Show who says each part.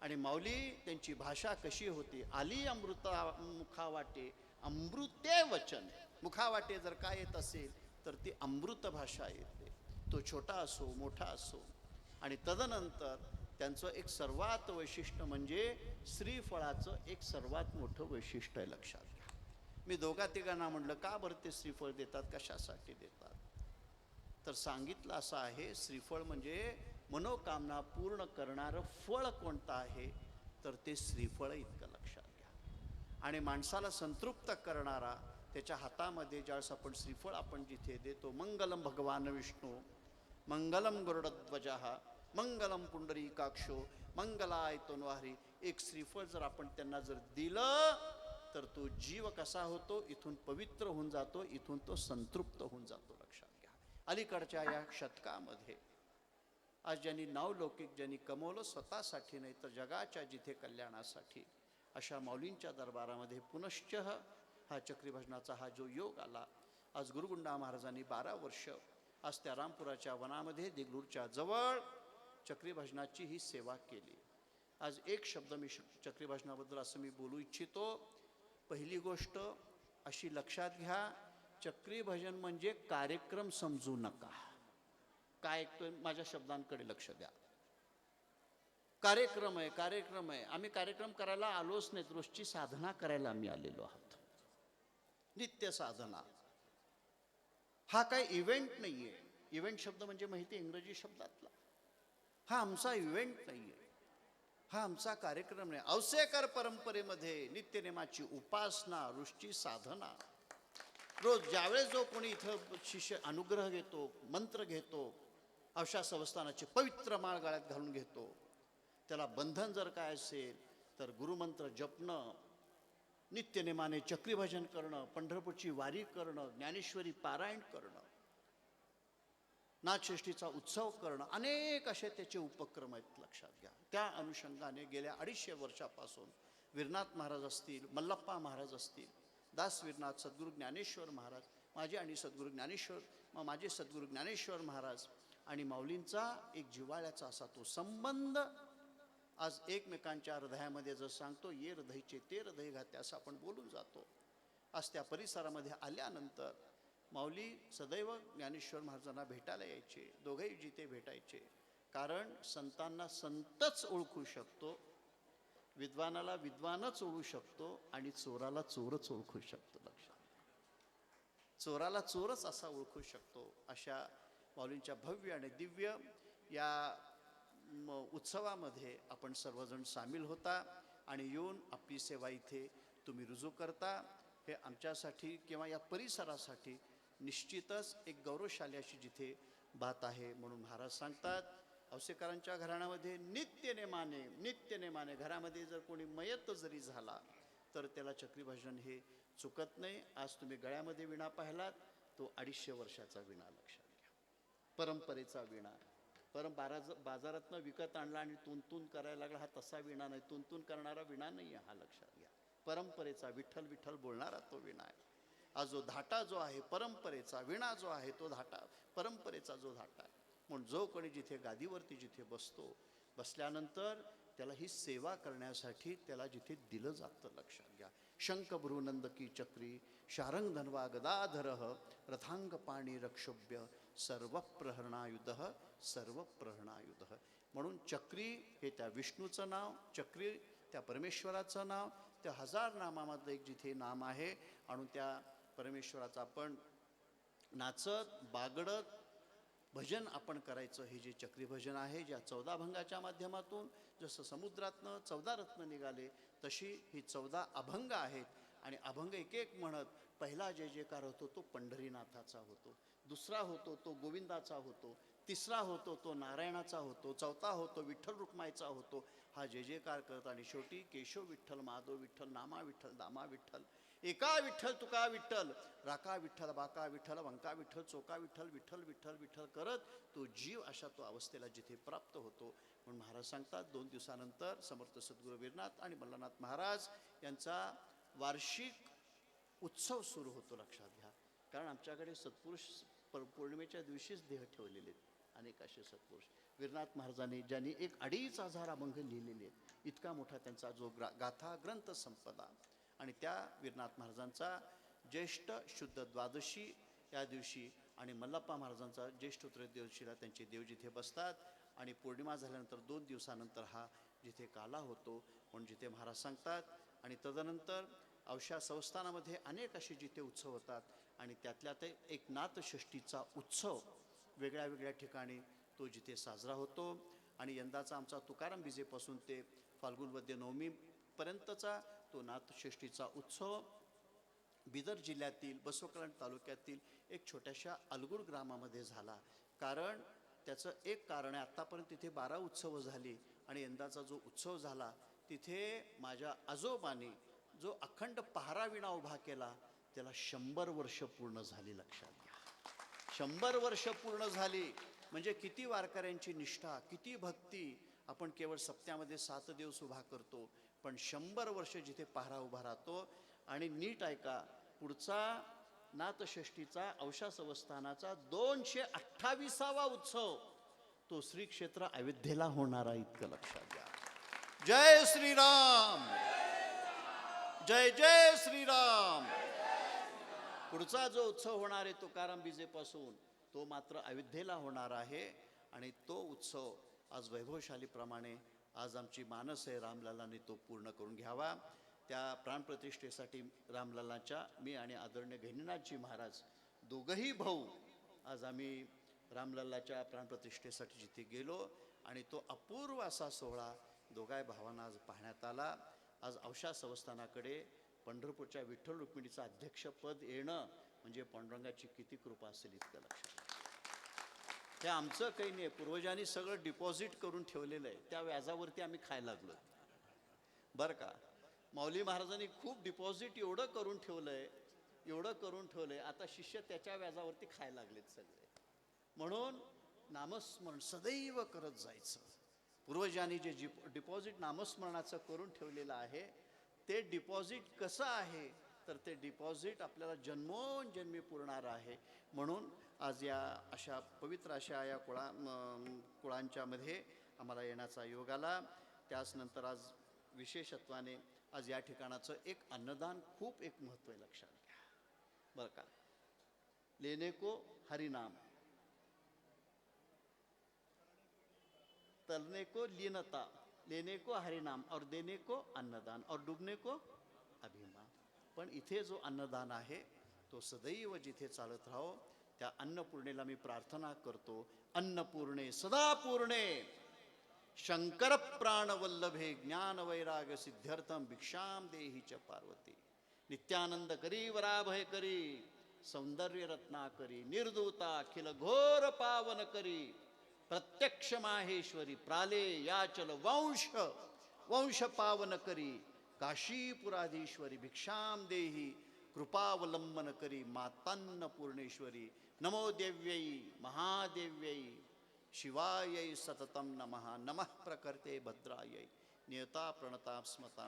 Speaker 1: आणि माऊली त्यांची भाषा कशी होती? आली अमृता मुखावाटे. अमृते वचन. मुखावाटे जर काय येत असेल तर ती अमृत भाषा येते. तो छोटा असो मोठा असो. आणि तदनंतर त्यांचं एक सर्वात वैशिष्ट्य म्हणजे श्रीफळाचं एक सर्वात मोठं वैशिष्ट्य आहे लक्षात घ्या. मी दोघा तिघांना म्हटलं का बरं ते श्रीफळ देतात? कशासाठी देतात? तर सांगितलं असं आहे श्रीफळ म्हणजे मनोकामना पूर्ण करणारं फळ कोणतं आहे? तर ते श्रीफळ इतकं लक्षात घ्या. आणि माणसाला संतृप्त करणारा त्याच्या हातामध्ये ज्यावेळेस आपण श्रीफळ आपण जिथे देतो मंगलम भगवान विष्णू मंगलम गरुडध्वज मंगलम पुंडरीकाक्षो मंगलाय तोनवारी एक श्रीफळ जर आपण त्यांना जर दिलं तर तो जीव कसा होतो? इथून पवित्र होऊन जातो इथून तो संतृप्त होऊन जातो लक्षात घ्या. अलीकडच्या या शतकामध्ये आज ज्यांनी नावलौकिक ज्यांनी कमवलं स्वतःसाठी नाही तर जगाच्या जिथे कल्याणासाठी. अशा माऊलींच्या दरबारामध्ये पुनश्च हा चक्रीभजनाचा हा जो योग आला आज गुरुगुंडा महाराजांनी बारा वर्ष आज त्या रामपुराच्या वनामध्ये देगलूरच्या जवळ चक्रीभजनाची ही सेवा केली. आज एक शब्द मी श- चक्रीभजनाबद्दल असं मी बोलू इच्छितो. पहिली गोष्ट अशी लक्षात घ्या चक्रीभजन म्हणजे कार्यक्रम समजू नका. काय ऐकतोय? माझ्या शब्दांकडे लक्ष द्या. कार्यक्रम आहे कार्यक्रम आहे. आम्ही कार्यक्रम करायला आलोच नाहीत रोजची साधना करायला आम्ही आलेलो आहोत. नित्य साधना. हा काय इव्हेंट नाही आहे इव्हेंट शब्द म्हणजे माहिती इंग्रजी शब्दातला. हा आमचा इव्हेंट नाही आहे हा आमचा कार्यक्रम नाही. अवसेकर परंपरेमध्ये नित्यनेमाची उपासना ऋषची साधना. रोज ज्यावेळेस जो कोणी इथं शिष्य अनुग्रह घेतो मंत्र घेतो अशा संस्थानाची पवित्र माळगाळ्यात घालून घेतो. त्याला बंधन जर काय असेल तर गुरुमंत्र जपणं नित्यनेमाने चक्रीभजन करणं पंढरपूरची वारी करणं ज्ञानेश्वरी पारायण करणं नाथषष्ठीचा उत्सव करणं अनेक असे त्याचे उपक्रम आहेत लक्षात घ्या. त्या अनुषंगाने गेल्या अडीचशे वर्षापासून वीरनाथ महाराज असतील मल्लप्पा महाराज असतील दास वीरनाथ सद्गुरू ज्ञानेश्वर महाराज माझे आणि सद्गुरू ज्ञानेश्वर माझे सद्गुरू ज्ञानेश्वर महाराज आणि माऊलींचा एक जिव्हाळ्याचा असा तो संबंध आज एकमेकांच्या हृदयामध्ये जर सांगतो ये हृदयचे ते हृदय घाते असं आपण बोलून जातो. आज त्या परिसरामध्ये आल्यानंतर माऊली सदैव ज्ञानेश्वर महाराजांना भेटायला यायचे दोघेही जिथे भेटायचे. कारण संतांना संतच ओळखू शकतो विद्वानाला विद्वानच ओळखू शकतो आणि चोराला चोरच ओळखू शकतो. लक्षात चोराला चोरच असा ओळखू शकतो अशा माऊलींच्या भव्य आणि दिव्य या म, उत्सवामध्ये आपण सर्वजण सामील होता आणि येऊन आपली सेवा इथे तुम्ही रुजू करता. हे आमच्यासाठी किंवा या परिसरासाठी निश्चितच एक गौरवशाली अशी जिथे बात आहे म्हणून महाराज सांगतात. औसेकरांच्या घराण्यामध्ये नित्यनेमाने नित्यनेमाने घरामध्ये जर कोणी मयत जरी झाला तर त्याला चक्रीभजन हे चुकत नाही. आज तुम्ही गळ्यामध्ये विणा पाहिलात तो अडीचशे वर्षाचा विणा लक्षात. परंपरेचा विणा. परम बाराज बाजारातनं विकत आणला आणि तुंतून करायला लागला हा तसा विणा नाही. तुंतून करणारा विणा नाही आहे हा लक्षात घ्या. परंपरेचा विठ्ठल विठ्ठल बोलणारा तो विणा आहे. हा जो धाटा जो आहे परंपरेचा विणा जो आहे तो धाटा परंपरेचा जो धाटा आहे. म्हणून जो कोणी जिथे गादीवरती जिथे बसतो बसल्यानंतर त्याला ही सेवा करण्यासाठी त्याला जिथे दिलं जातं लक्षात घ्या. शंख चक्री शारंग धन्वा गदाधर रथांग पाणी रक्षोभ्य सर्व प्रहरणायुध सर्व प्रहरणायुध म्हणून चक्री हे त्या विष्णूचं नाव चक्री त्या परमेश्वराचं नाव त्या हजार नामामधलं एक जिथे नाम आहे आणि त्या परमेश्वराचं आपण नाचत बागडत भजन आपण करायचं हे जे चक्रीभजन आहे ज्या चौदा भंगाच्या माध्यमातून जसं समुद्रातनं चौदा रत्न निघाले तशी ही चौदा अभंग आहेत. आणि अभंग एक एक म्हणत पहिला जय जयकार होतो तो पंढरीनाथाचा होतो. दुसरा होतो तो गोविंदाचा होतो तिसरा होतो तो नारायणाचा होतो चौथा होतो विठ्ठल रुक्माईचा होतो. हा जे जयकार करत आणि शेवटी केशव विठ्ठल माधव विठ्ठल नामा विठ्ठल दामा विठ्ठल. एका विठ्ठल तुका विठ्ठल राका विठ्ठल बाका विठ्ठल वंका विठ्ठल चोका विठ्ठल विठ्ठल विठ्ठल विठ्ठल करत तो जीव अशा तो अवस्थेला जिथे प्राप्त होतो. म्हणून महाराज सांगतात दोन दिवसानंतर समर्थ सद्गुरू वीरनाथ आणि मल्लनाथ महाराज यांचा वार्षिक उत्सव सुरू होतो लक्षात घ्या. कारण आमच्याकडे सत्पुरुष पर पौर्णिमेच्या दिवशीच देह ठेवलेले आहेत. अनेक असे सत्पुरुष वीरनाथ महाराजांनी ज्यांनी एक अडीच हजार अभंग लिहिलेले आहेत इतका मोठा त्यांचा जो ग्रा गाथा ग्रंथ संपदा आणि त्या वीरनाथ महाराजांचा ज्येष्ठ शुद्ध द्वादशी या दिवशी आणि मल्लप्पा महाराजांचा ज्येष्ठ त्रयोदशीला त्यांचे देव जिथे बसतात आणि पौर्णिमा झाल्यानंतर दोन दिवसानंतर हा जिथे काला होतो म्हणून जिथे महाराज सांगतात. आणि तदनंतर अवशा संस्थानामध्ये अनेक असे जिथे उत्सव होतात आणि त्यातल्या ते एक नाथषष्टीचा उत्सव वेगळ्या वेगळ्या ठिकाणी तो जिथे साजरा होतो. आणि यंदाचा आमचा तुकाराम बीजेपासून ते फाल्गुन वद्य नवमीपर्यंतचा तो नाथषष्टीचा उत्सव बिदर जिल्ह्यातील बसवकल्याण तालुक्यातील एक छोट्याशा अलगुड ग्रामामध्ये झाला. कारण त्याचं एक कारण आहे आत्तापर्यंत तिथे बारा उत्सव झाली आणि यंदाचा जो उत्सव झाला तिथे माझ्या आजोबांनी जो अखंड पहाराविणा उभा केला त्याला शंभर वर्ष पूर्ण झाली लक्षात घ्या. शंभर वर्ष पूर्ण झाली. म्हणजे किती वारकऱ्यांची निष्ठा किती भक्ती. आपण केवळ सप्त्यामध्ये सात दिवस उभा करतो पण शंभर वर्ष जिथे पहारा उभा राहतो. आणि नीट ऐका पुढचा नाथषष्टीचा अवशा संस्थानाचा दोनशे अठ्ठावीसावा उत्सव तो श्री क्षेत्र अयोध्येला होणारा इतकं लक्षात घ्या. जय श्रीराम! जय जय श्रीराम. पुढचा जो उत्सव होणार आहे तुकाराम बीजेपासून तो मात्र अयोध्येला होणार आहे आणि तो उत्सव आज वैभवशालीप्रमाणे आज आमची मानस आहे रामलालाने तो पूर्ण करून घ्यावा. त्या प्राणप्रतिष्ठेसाठी रामलालाच्या मी आणि आदरणीय गहिनीनाथजी महाराज दोघंही भाऊ आज आम्ही रामलालाच्या प्राणप्रतिष्ठेसाठी जिथे गेलो आणि तो अपूर्व असा सोहळा दोघाही भावांना आज पाहण्यात आला. आज अवशा संस्थानाकडे पंढरपूरच्या विठ्ठल रुक्मिणीचं अध्यक्षपद येणं म्हणजे पांडुरंगाची किती कृपा असेल इतकं लक्षात हे आमचं काही नाही पूर्वजांनी सगळं डिपॉझिट करून ठेवलेलं आहे. त्या व्याजावरती आम्ही खायला लागलो. बरं का? माऊली महाराजांनी खूप डिपॉझिट एवढं करून ठेवलंय एवढं करून ठेवलंय. आता शिष्य त्याच्या व्याजावरती खायला लागलेत सगळे. म्हणून नामस्मरण सदैव करत जायचं. पूर्वजांनी जे जिप डिपॉझिट नामस्मरणाचं करून ठेवलेलं आहे ते डिपॉझिट कसं आहे? तर ते डिपॉझिट आपल्याला जन्मोनजन्मी पुरणार आहे. म्हणून आज या अशा पवित्र अशा या कुळा कुळांच्यामध्ये आम्हाला येण्याचा योग आला. त्याचनंतर आज विशेषत्वाने आज या ठिकाणाचं एक अन्नदान खूप एक महत्त्व आहे लक्षात घ्या. बरं का? लेने को हरिनाम. तलने को लीनता लेने को हरिनाम और देने को अन्नदान और डुबने को अभिमान। पण इथे जो अन्नदान आहे तो सदैव जिथे चालत राहो त्या अन्नपूर्णेला मी प्रार्थना करतो अन्नपूर्णे सदा पूर्णे शंकर प्राणवल्लभे ज्ञान वैराग सिद्ध्यर्थम भिक्षाम देही च पार्वती। नित्यानंद करी वराभय करी सौंदर्य रत्ना करी निर्दूता अखिल घोर पावन करी। प्रत्यक्ष माहेश्वरी प्राले याचल वंश वंश पावन करी काशीपुराधीश्वरी भिक्षाम देही कृपावलंबन करी मातान्न पूर्णेश्वरी नमो देव्यई महादेव्यै शिवायै सततं नमः नमः प्रकर्ते भद्रायै नियता प्रणता स्मतां